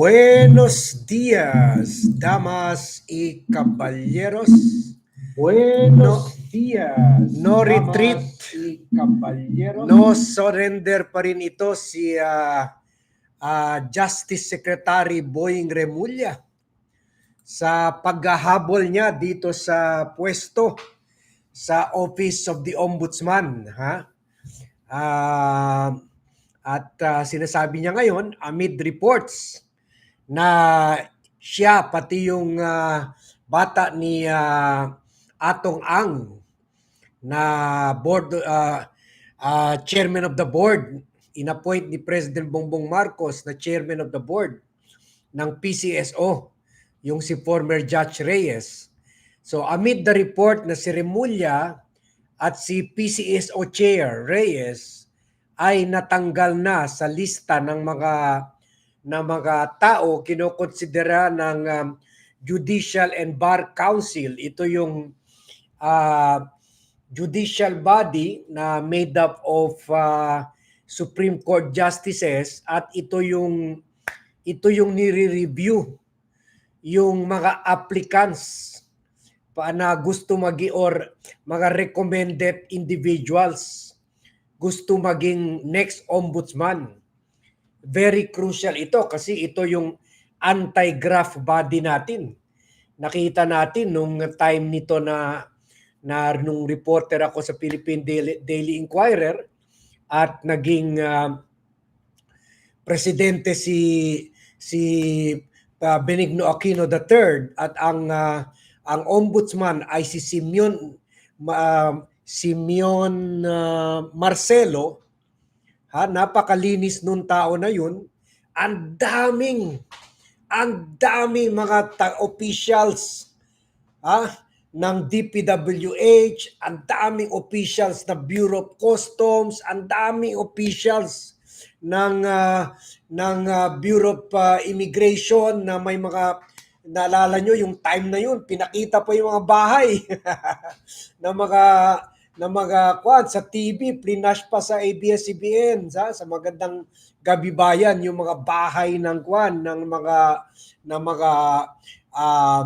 Buenos días, damas y caballeros. Buenos días. no damas retreat. y caballeros. No surrender pa rin ito si ah, ah, Justice Secretary Boying Remulla sa paghahabol niya dito sa pwesto sa Office of the Ombudsman. Ha? Ah, at ah, sinasabi niya ngayon, amid reports na siya pati yung ah, bata ni ah, Atong Ang na board uh, uh, chairman of the board inappoint ni President Bongbong Marcos na chairman of the board ng PCSO yung si former Judge Reyes. So amid the report na si Remulla at si PCSO chair Reyes ay natanggal na sa lista ng mga ng mga tao kinokonsidera ng um, Judicial and Bar Council. Ito yung uh, judicial body na made up of uh, Supreme Court justices at ito yung ito yung nire-review yung mga applicants pa na gusto magi or mga recommended individuals gusto maging next ombudsman very crucial ito kasi ito yung anti-graft body natin. Nakita natin nung time nito na na nung reporter ako sa Philippine Daily, Daily Inquirer at naging uh, presidente si si uh, Benigno Aquino III at ang uh, ang ombudsman ay si Simeon uh, Simeon uh, Marcelo ha napakalinis nung tao na yun. Ang daming ang daming mga officials ha ng DPWH, ang daming officials na Bureau of Customs, ang daming officials ng uh, ng uh, Bureau of uh, Immigration na may mga naalala nyo yung time na yun pinakita pa yung mga bahay na mga na mga kwan sa TV plinash pa sa ABS-CBN sa sa magandang gabi bayan yung mga bahay ng kwan ng mga ng mga uh,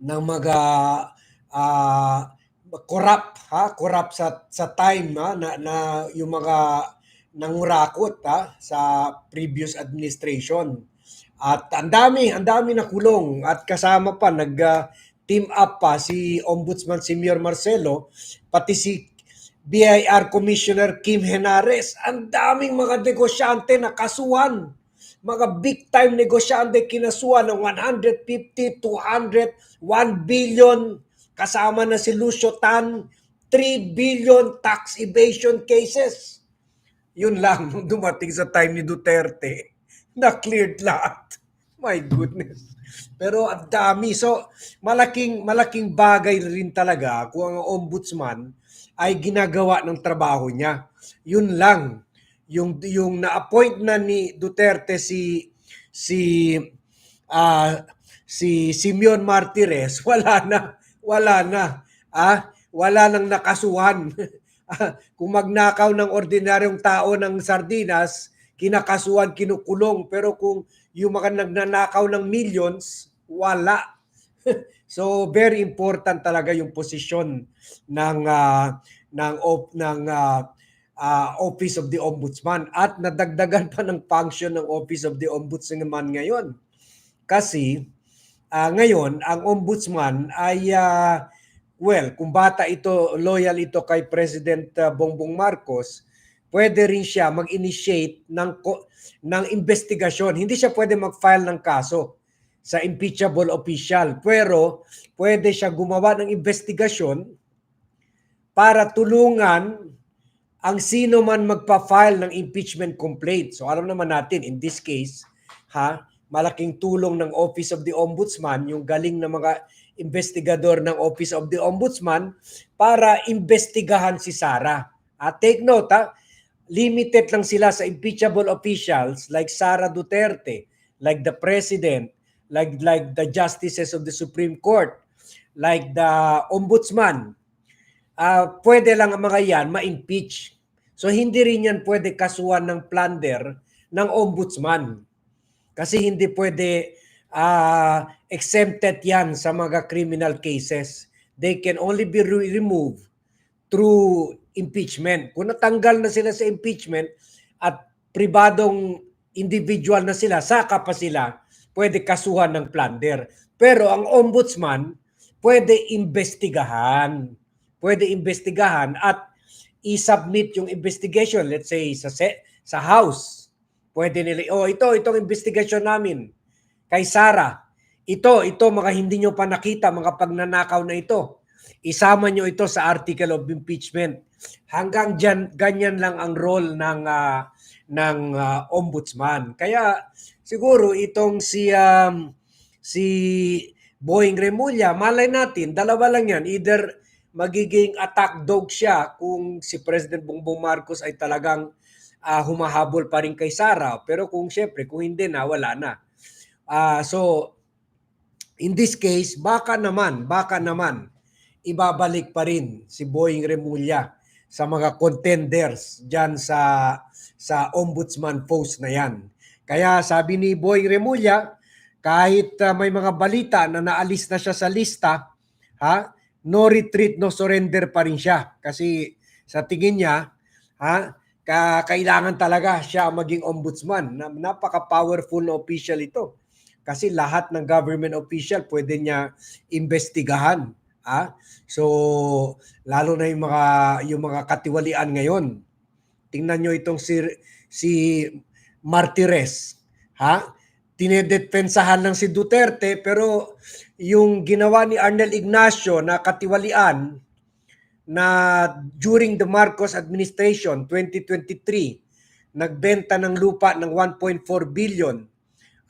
ng mga uh, corrupt ha corrupt sa sa time ha? na, na yung mga nangurakot ha sa previous administration at ang dami ang dami na kulong at kasama pa nag uh, team up pa si Ombudsman Senior Marcelo pati si BIR Commissioner Kim Henares ang daming mga negosyante na kasuhan mga big time negosyante kinasuhan ng 150, 200, 1 billion kasama na si Lucio Tan 3 billion tax evasion cases. Yun lang dumating sa time ni Duterte na cleared lahat. My goodness. Pero ang dami. So, malaking malaking bagay rin talaga kung ang ombudsman ay ginagawa ng trabaho niya. Yun lang yung yung na-appoint na ni Duterte si si uh, si Simeon Martires wala na wala na ah wala nang nakasuhan kung magnakaw ng ordinaryong tao ng sardinas kinakasuhan kinukulong pero kung yung mga nagnanakaw ng millions wala so very important talaga yung posisyon ng uh, ng of ng uh, uh, Office of the Ombudsman at nadagdagan pa ng function ng Office of the Ombudsman ngayon. Kasi uh, ngayon ang ombudsman ay uh, well, kung bata ito loyal ito kay President uh, Bongbong Marcos, pwede rin siya mag-initiate ng ng investigasyon. Hindi siya pwede mag-file ng kaso sa impeachable official, pero pwede siya gumawa ng investigasyon para tulungan ang sino man magpa-file ng impeachment complaint. So alam naman natin in this case, ha, malaking tulong ng Office of the Ombudsman, yung galing ng mga investigador ng Office of the Ombudsman para investigahan si Sara. At take note, ha, limited lang sila sa impeachable officials like Sara Duterte, like the President, like like the justices of the Supreme Court, like the Ombudsman, uh, pwede lang ang mga yan ma-impeach. So hindi rin yan pwede kasuhan ng plunder ng ombudsman. Kasi hindi pwede ah, exempted yan sa mga criminal cases. They can only be re- removed through impeachment. Kung natanggal na sila sa impeachment at pribadong individual na sila, saka pa sila pwede kasuhan ng plunder. Pero ang ombudsman pwede investigahan. Pwede investigahan at i-submit yung investigation, let's say sa sa house. Pwede nila, oh ito, itong investigation namin kay Sara. Ito, ito mga hindi nyo pa nakita, mga pagnanakaw na ito. Isama nyo ito sa article of impeachment. Hanggang dyan, ganyan lang ang role ng ah, ng ah, ombudsman. Kaya siguro itong si um, si Boeing Remulla, malay natin, dalawa lang yan. Either magiging attack dog siya kung si President Bongbong Marcos ay talagang ah, humahabol pa rin kay Sara. Pero kung syempre, kung hindi na, wala na. Ah, so, in this case, baka naman, baka naman, ibabalik pa rin si Boeing Remulla sa mga contenders dyan sa sa ombudsman post na yan. Kaya sabi ni Boeing Remulla, kahit ah, may mga balita na naalis na siya sa lista, ha, no retreat, no surrender pa rin siya. Kasi sa tingin niya, ha, ka kailangan talaga siya maging ombudsman. Na, napaka-powerful na official ito. Kasi lahat ng government official pwede niya investigahan. Ha? So, lalo na yung mga yung mga katiwalian ngayon. Tingnan nyo itong si si Martires, ha? Tinedepensahan lang si Duterte pero yung ginawa ni Arnel Ignacio na katiwalian na during the Marcos administration 2023 nagbenta ng lupa ng 1.4 billion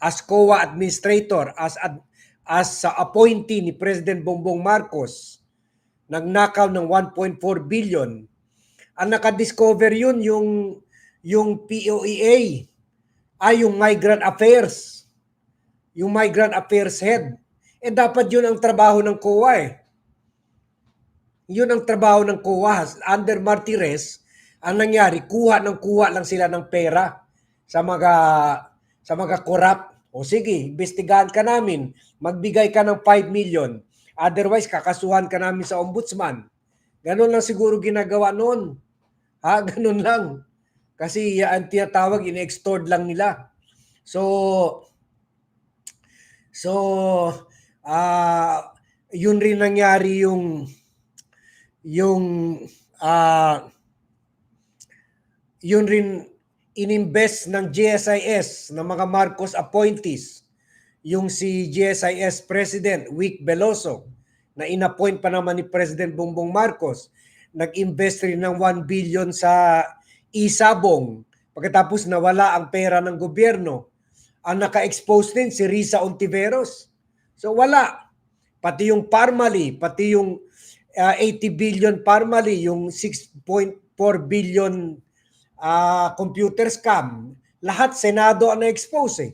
as COA administrator as ad- as uh, appointee ni President Bongbong Marcos nagnakaw ng 1.4 billion ang nakadiscover yun yung yung POEA ay yung migrant affairs yung migrant affairs head eh dapat yun ang trabaho ng COA eh yun ang trabaho ng COA. Under Martires, ang nangyari, kuha ng kuha lang sila ng pera sa mga sa mga corrupt. O sige, investigahan ka namin. Magbigay ka ng 5 million. Otherwise, kakasuhan ka namin sa ombudsman. Ganun lang siguro ginagawa noon. Ha? Ganun lang. Kasi yan ang tinatawag, in-extort lang nila. So, so, ah yun rin nangyari yung yung ah yun rin ininvest ng GSIS ng mga Marcos appointees yung si GSIS President Vic Veloso na inappoint pa naman ni President Bongbong Marcos nag-invest rin ng 1 billion sa isabong pagkatapos nawala ang pera ng gobyerno ang naka-expose din si Risa Ontiveros. So wala. Pati yung Parmali pati yung uh, 80 billion Parmali, yung 6.4 billion uh, computer scam, lahat Senado ang na-expose eh.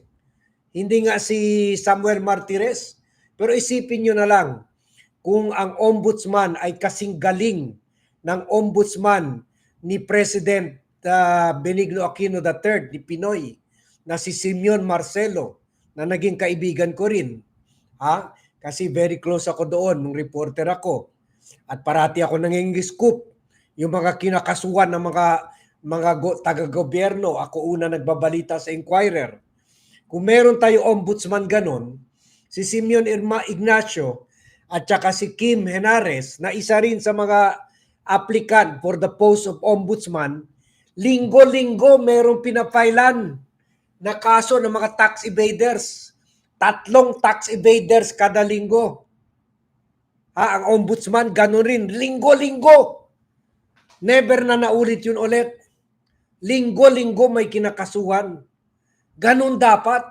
Hindi nga si Samuel Martires. Pero isipin nyo na lang, kung ang ombudsman ay kasing galing ng ombudsman ni President uh, Benigno Aquino III, ni Pinoy, na si Simeon Marcelo, na naging kaibigan ko rin. Ha? Kasi very close ako doon nung reporter ako at parati ako nangingiscoop yung mga kinakasuhan ng mga mga go, taga-gobyerno. Ako una nagbabalita sa Inquirer. Kung meron tayo ombudsman ganon, si Simeon Irma Ignacio at saka si Kim Henares na isa rin sa mga applicant for the post of ombudsman, linggo-linggo merong pinapailan na kaso ng mga tax evaders. Tatlong tax evaders kada linggo. Ha, ang ombudsman, ganun rin. Linggo-linggo. Never na naulit yun ulit. Linggo-linggo may kinakasuhan. Ganun dapat.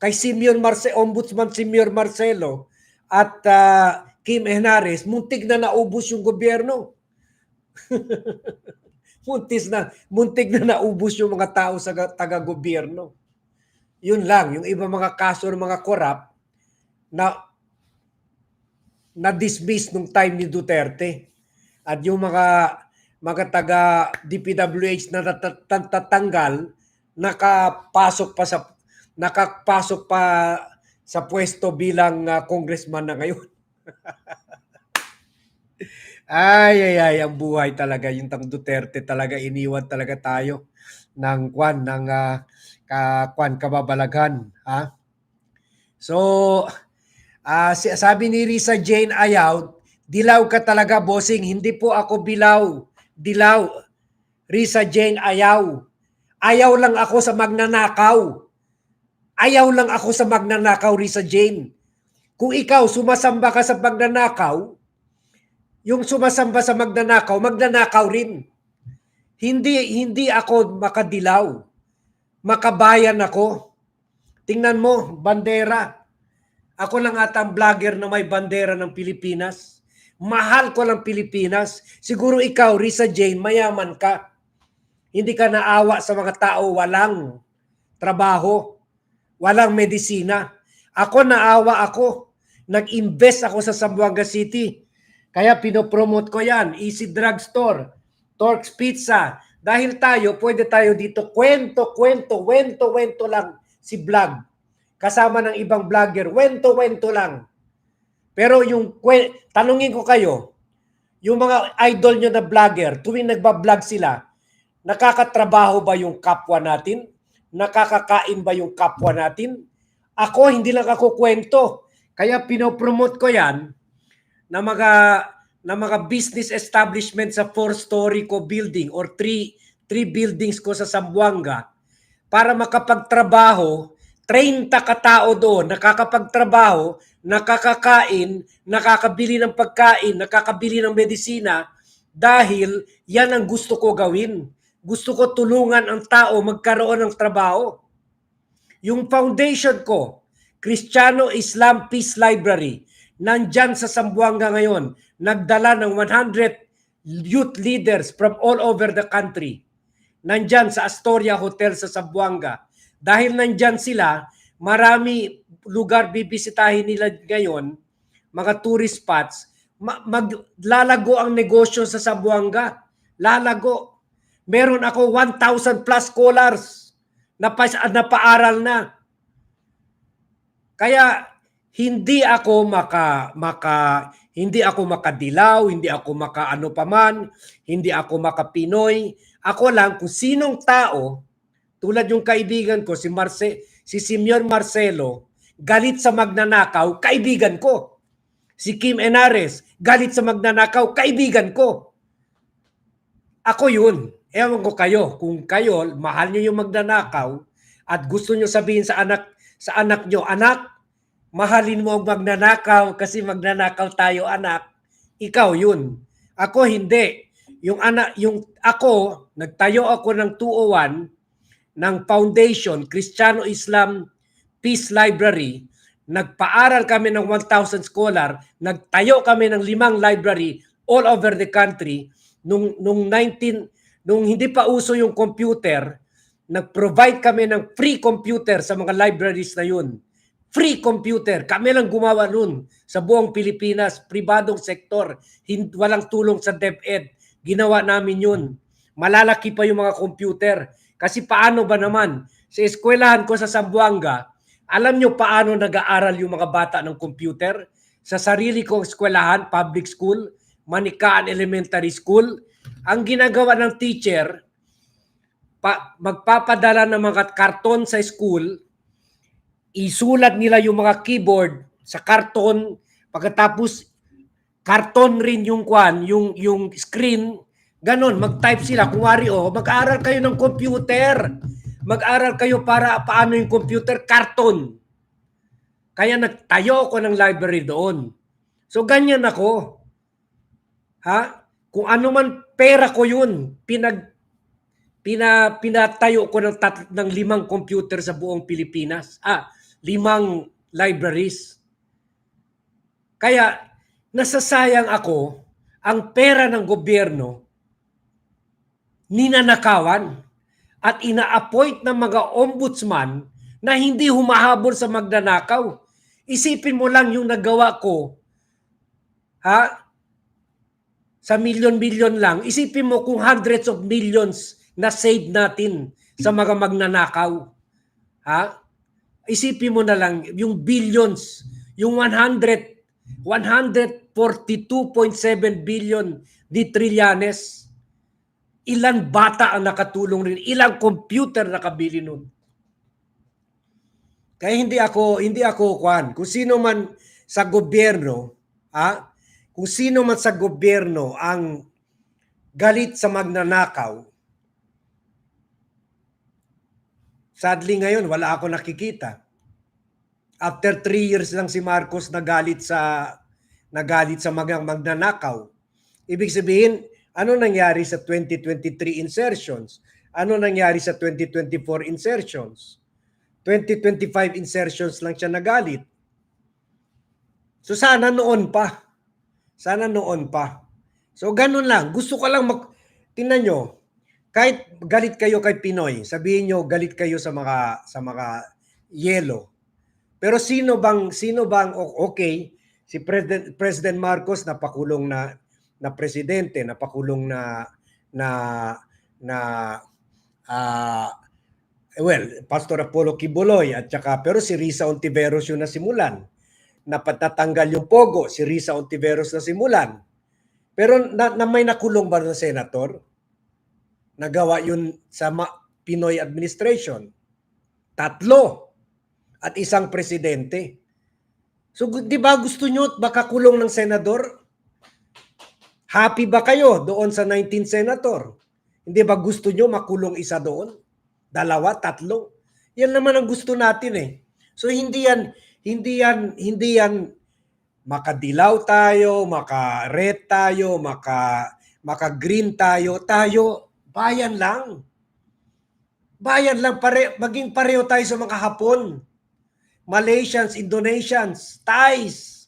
Kay Simeon Marce, Ombudsman Simeon Marcelo at ah, Kim Henares, muntik na naubos yung gobyerno. Muntis na, muntik na naubos yung mga tao sa ga- taga-gobyerno. Yun lang, yung iba mga kaso ng mga korap na na-dismiss nung time ni Duterte. At yung mga mga taga DPWH na natatanggal, nakapasok pa sa nakapasok pa sa pwesto bilang ah, congressman na ngayon. ay, ay, ay, ang buhay talaga. Yung tang Duterte talaga, iniwan talaga tayo ng kwan, ng ah, ka, kwan, kababalaghan. Ha? So, si- sabi ni Risa Jane Ayaw, dilaw ka talaga, bossing. Hindi po ako bilaw. Dilaw. Risa Jane Ayaw. Ayaw lang ako sa magnanakaw. Ayaw lang ako sa magnanakaw, Risa Jane. Kung ikaw sumasamba ka sa magnanakaw, yung sumasamba sa magnanakaw, magnanakaw rin. Hindi hindi ako makadilaw. Makabayan ako. Tingnan mo, bandera. Ako lang ata ang vlogger na may bandera ng Pilipinas. Mahal ko lang Pilipinas. Siguro ikaw, Risa Jane, mayaman ka. Hindi ka naawa sa mga tao walang trabaho, walang medisina. Ako naawa ako. Nag-invest ako sa Zamboanga City. Kaya pinopromote ko yan. Easy Drugstore, Torx Pizza. Dahil tayo, pwede tayo dito kwento, kwento, wento, wento lang si vlog. Kasama ng ibang vlogger, wento, wento lang. Pero yung, tanungin ko kayo, yung mga idol nyo na vlogger, tuwing nagbablog sila, nakakatrabaho ba yung kapwa natin? Nakakakain ba yung kapwa natin? Ako, hindi lang ako kwento. Kaya pinopromote ko yan na mga na mga business establishment sa four-story ko building or three three buildings ko sa Zamboanga para makapagtrabaho 30 katao doon nakakapagtrabaho nakakakain nakakabili ng pagkain nakakabili ng medisina dahil yan ang gusto ko gawin gusto ko tulungan ang tao magkaroon ng trabaho yung foundation ko Kristiyano Islam Peace Library nandyan sa Zamboanga ngayon, nagdala ng 100 youth leaders from all over the country. Nandyan sa Astoria Hotel sa Zamboanga. Dahil nandyan sila, marami lugar bibisitahin nila ngayon, mga tourist spots, ma- maglalago ang negosyo sa Zamboanga. Lalago. Meron ako 1,000 plus scholars na pa, na na. Kaya hindi ako maka maka hindi ako makadilaw, hindi ako makaano paman, hindi ako makapinoy. Ako lang kung sinong tao tulad yung kaibigan ko si Marce si Simeon Marcelo galit sa magnanakaw, kaibigan ko. Si Kim Enares, galit sa magnanakaw, kaibigan ko. Ako yun. Ewan ko kayo. Kung kayo, mahal nyo yung magnanakaw at gusto nyo sabihin sa anak sa anak nyo, anak, mahalin mo ang magnanakaw kasi magnanakaw tayo anak, ikaw yun. Ako hindi. Yung anak yung ako nagtayo ako ng 201 ng foundation Kristiyano Islam Peace Library. Nagpaaral kami ng 1,000 scholar, nagtayo kami ng limang library all over the country nung nung 19 nung hindi pa uso yung computer, nag-provide kami ng free computer sa mga libraries na yun free computer. Kami lang gumawa nun sa buong Pilipinas, pribadong sektor. Hin- walang tulong sa DepEd. Ginawa namin yun. Malalaki pa yung mga computer. Kasi paano ba naman? Sa eskwelahan ko sa Zamboanga, alam nyo paano nag-aaral yung mga bata ng computer? Sa sarili kong eskwelahan, public school, Manikaan Elementary School, ang ginagawa ng teacher, pa, magpapadala ng mga karton sa school, isulat nila yung mga keyboard sa karton pagkatapos karton rin yung kwan yung yung screen ganon mag-type sila. Kunwari oh mag-aral kayo ng computer. Mag-aral kayo para paano yung computer? Karton kaya nagtayo ako ng library doon. So ganyan ako. Ha? Kung ano man pera ko yun pinag pina pinatayo ko ng tat, ng limang computer sa buong Pilipinas. Ah, limang libraries. Kaya nasasayang ako ang pera ng gobyerno ninanakawan at ina-appoint ng mga ombudsman na hindi humahabol sa magnanakaw. Isipin mo lang yung nagawa ko ha sa milyon-milyon lang. Isipin mo kung hundreds of millions na save natin sa mga magnanakaw. Ha? isipin mo na lang yung billions, yung 100 142.7 billion di Trillanes. Ilan bata ang nakatulong rin, ilang computer nakabili nun. Kaya hindi ako hindi ako kwan, kung sino man sa gobyerno, ah, kung sino man sa gobyerno ang galit sa magnanakaw, sadly ngayon wala ako nakikita. After three years lang si Marcos nagalit sa nagalit sa mga magnanakaw. Ibig sabihin, ano nangyari sa 2023 insertions? Ano nangyari sa 2024 insertions? 2025 insertions lang siya nagalit. So sana noon pa. Sana noon pa. So ganun lang. Gusto ko lang mag... Tingnan nyo. Kahit galit kayo kay Pinoy, sabihin nyo galit kayo sa mga sa mga yellow. Pero sino bang sino bang okay si President President Marcos napakulong na na presidente, napakulong na na na ah well, Pastor Apollo Kibuloy at saka pero si Risa Ontiveros yung nasimulan. Napatatanggal yung pogo, si Risa Ontiveros na simulan. Pero na, na may nakulong ba na senator? Nagawa yun sa ma- Pinoy administration. Tatlo at isang presidente. So, di ba gusto nyo baka kulong ng senador? Happy ba kayo doon sa 19 senator? Hindi ba gusto nyo makulong isa doon? Dalawa, tatlo? Yan naman ang gusto natin eh. So hindi yan hindi yan hindi yan makadilaw tayo, maka-red tayo, maka maka-green tayo, tayo bayan lang. Bayan lang pare maging pareho tayo sa mga Hapon. Malaysians, Indonesians, Thais,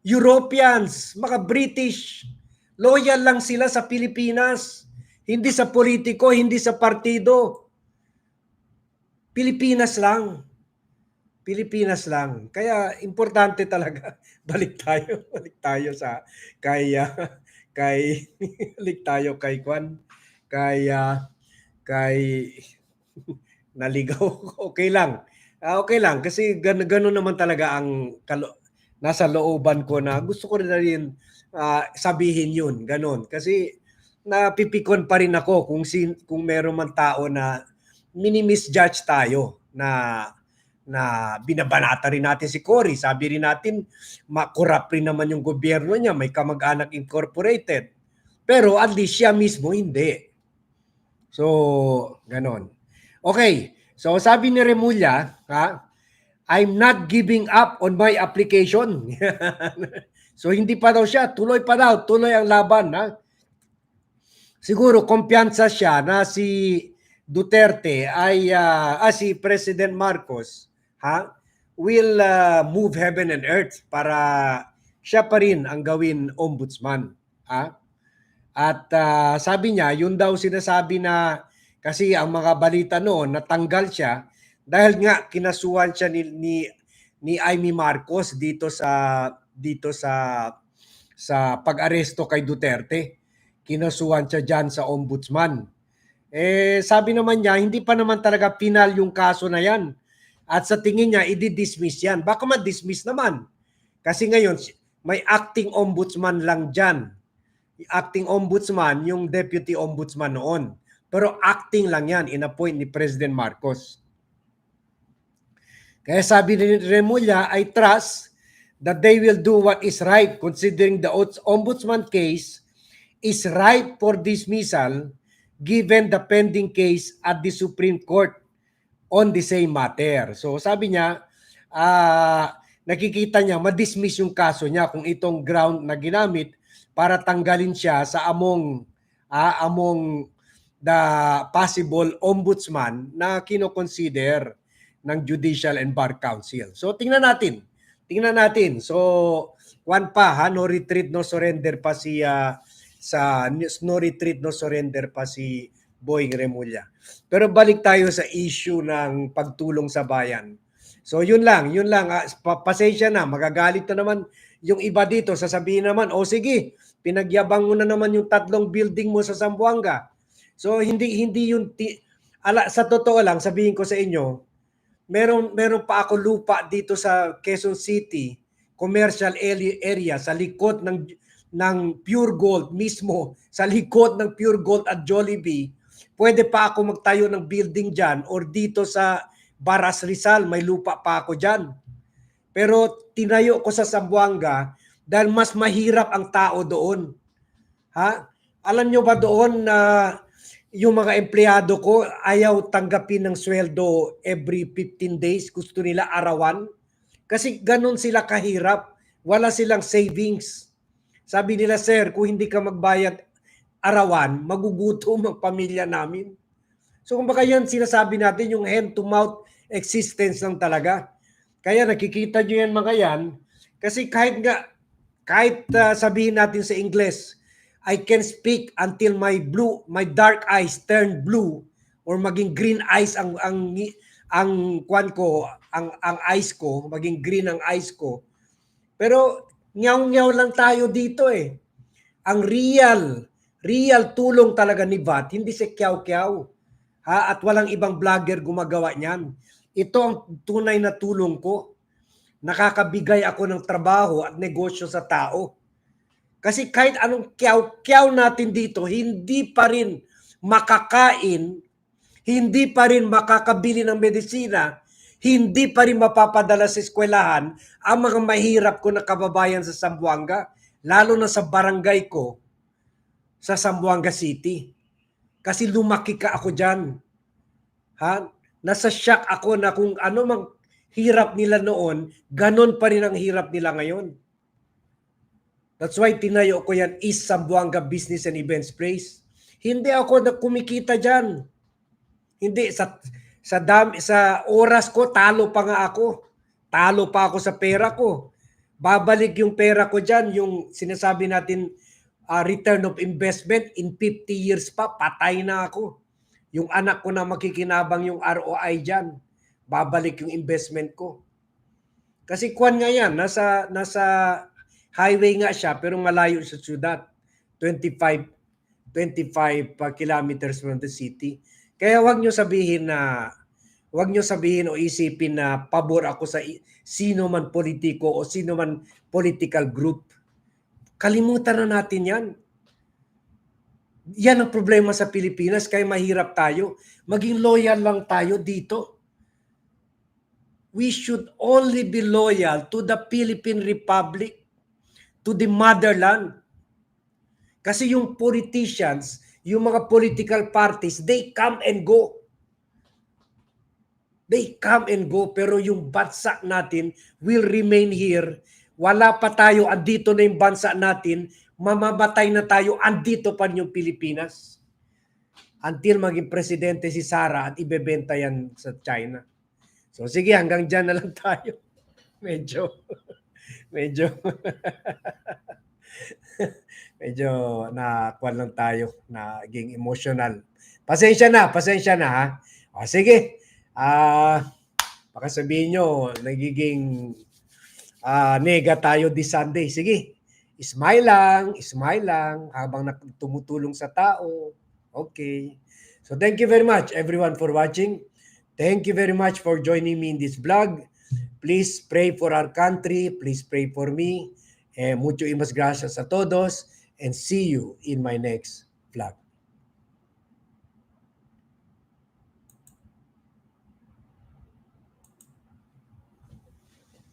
Europeans, mga British, loyal lang sila sa Pilipinas. Hindi sa politiko, hindi sa partido. Pilipinas lang. Pilipinas lang. Kaya importante talaga. Balik tayo, balik tayo sa kay ah, kay balik tayo kay Kwan. Kay ah, kay naligaw. Okay lang. Ah, okay lang kasi gan gano'n naman talaga ang nasa looban ko na gusto ko rin na rin ah, sabihin yun, ganun. Kasi napipikon pa rin ako kung sin kung meron man tao na mini-misjudge tayo na na binabanata rin natin si Cory. Sabi rin natin, makurap rin naman yung gobyerno niya, may kamag-anak incorporated. Pero at least siya mismo hindi. So, ganon. Okay, so sabi ni Remulla, ha, I'm not giving up on my application. so hindi pa daw siya, tuloy pa daw, tuloy ang laban. Ha? Siguro kumpiyansa siya na si Duterte ay, ah, ah, si President Marcos, ha, will ah, move heaven and earth para siya pa rin ang gawin ombudsman. Ha? At ah, sabi niya, yun daw sinasabi na kasi ang mga balita noon natanggal siya dahil nga kinasuhan siya ni ni, ni Amy Marcos dito sa dito sa sa pag-aresto kay Duterte. Kinasuhan siya diyan sa ombudsman. Eh sabi naman niya, hindi pa naman talaga final yung kaso na yan. At sa tingin niya, i-dismiss yan. Baka ma-dismiss naman. Kasi ngayon, may acting ombudsman lang dyan acting ombudsman yung deputy ombudsman noon. Pero acting lang yan, in-appoint ni President Marcos. Kaya sabi ni Remulla, I trust that they will do what is right considering the ombudsman case is ripe for dismissal given the pending case at the Supreme Court on the same matter. So sabi niya, ah nakikita niya ma-dismiss yung kaso niya kung itong ground na ginamit para tanggalin siya sa among ah, among the possible ombudsman na kino-consider ng Judicial and Bar Council. So tingnan natin. Tingnan natin. So one pa ha, no retreat no surrender pa si ah, sa no retreat no surrender pa si Boying Remulla. Pero balik tayo sa issue ng pagtulong sa bayan. So yun lang, yun lang. Ah, pa- pasensya na, magagalit na naman yung iba dito. Sasabihin naman, o sige, pinagyabang mo na naman yung tatlong building mo sa Zamboanga. So hindi hindi yun ti- ala sa totoo lang sabihin ko sa inyo, meron meron pa ako lupa dito sa Quezon City, commercial area, sa likod ng ng Pure Gold mismo, sa likod ng Pure Gold at Jollibee. Pwede pa ako magtayo ng building diyan or dito sa Baras Rizal, may lupa pa ako diyan. Pero tinayo ko sa Zamboanga dahil mas mahirap ang tao doon. Ha? Alam nyo ba doon na yung mga empleyado ko ayaw tanggapin ng sweldo every 15 days. Gusto nila arawan. Kasi ganun sila kahirap. Wala silang savings. Sabi nila, sir, kung hindi ka magbayad arawan, magugutom ang pamilya namin. So kumbaga yan sinasabi natin yung hand-to-mouth existence lang talaga. Kaya nakikita nyo yan mga yan. Kasi kahit nga, kahit ah, sabihin natin sa Ingles, I can speak until my blue, my dark eyes turn blue or maging green eyes ang ang ang kwan ko, ang ang eyes ko, maging green ang eyes ko. Pero nyaw-nyaw lang tayo dito eh. Ang real, real tulong talaga ni VAT, hindi si kyaw-kyaw. Ha? At walang ibang vlogger gumagawa niyan. Ito ang tunay na tulong ko. Nakakabigay ako ng trabaho at negosyo sa tao. Kasi kahit anong kyaw-kyaw natin dito, hindi pa rin makakain, hindi pa rin makakabili ng medisina, hindi pa rin mapapadala sa eskwelahan ang mga mahirap ko na kababayan sa Zamboanga, lalo na sa barangay ko sa Zamboanga City. Kasi lumaki ka ako dyan. Ha? Nasa shock ako na kung ano mang hirap nila noon, ganon pa rin ang hirap nila ngayon. That's why tinayo ko yan East Zamboanga Business and Events Place. Hindi ako na kumikita diyan. Hindi sa sa dami sa oras ko talo pa nga ako. Talo pa ako sa pera ko. Babalik yung pera ko diyan, yung sinasabi natin ah, return of investment in 50 years pa patay na ako. Yung anak ko na makikinabang yung ROI diyan. Babalik yung investment ko. Kasi kwan nga yan, nasa nasa highway nga siya pero malayo sa syudad. 25 25 pa kilometers from the city. Kaya wag nyo sabihin na wag nyo sabihin o isipin na pabor ako sa sino man politiko o sino man political group. Kalimutan na natin 'yan. Yan ang problema sa Pilipinas kaya mahirap tayo. Maging loyal lang tayo dito. We should only be loyal to the Philippine Republic, to the motherland. Kasi yung politicians, yung mga political parties, they come and go. They come and go, pero yung bansa natin will remain here. Wala pa tayo, andito na yung bansa natin, mamamatay na tayo, andito pa yung Pilipinas. Until maging presidente si Sara at ibebenta yan sa China. So sige, hanggang dyan na lang tayo. Medyo, medyo, medyo na kwan lang tayo, naging emotional. Pasensya na, pasensya na ha. O sige, ah, baka sabihin nyo, nagiging ah, nega tayo this Sunday. Sige, smile lang, smile lang habang tumutulong sa tao. Okay. So thank you very much everyone for watching. Thank you very much for joining me in this vlog. Please pray for our country. Please pray for me. Eh, mucho imas gracias a todos and see you in my next vlog.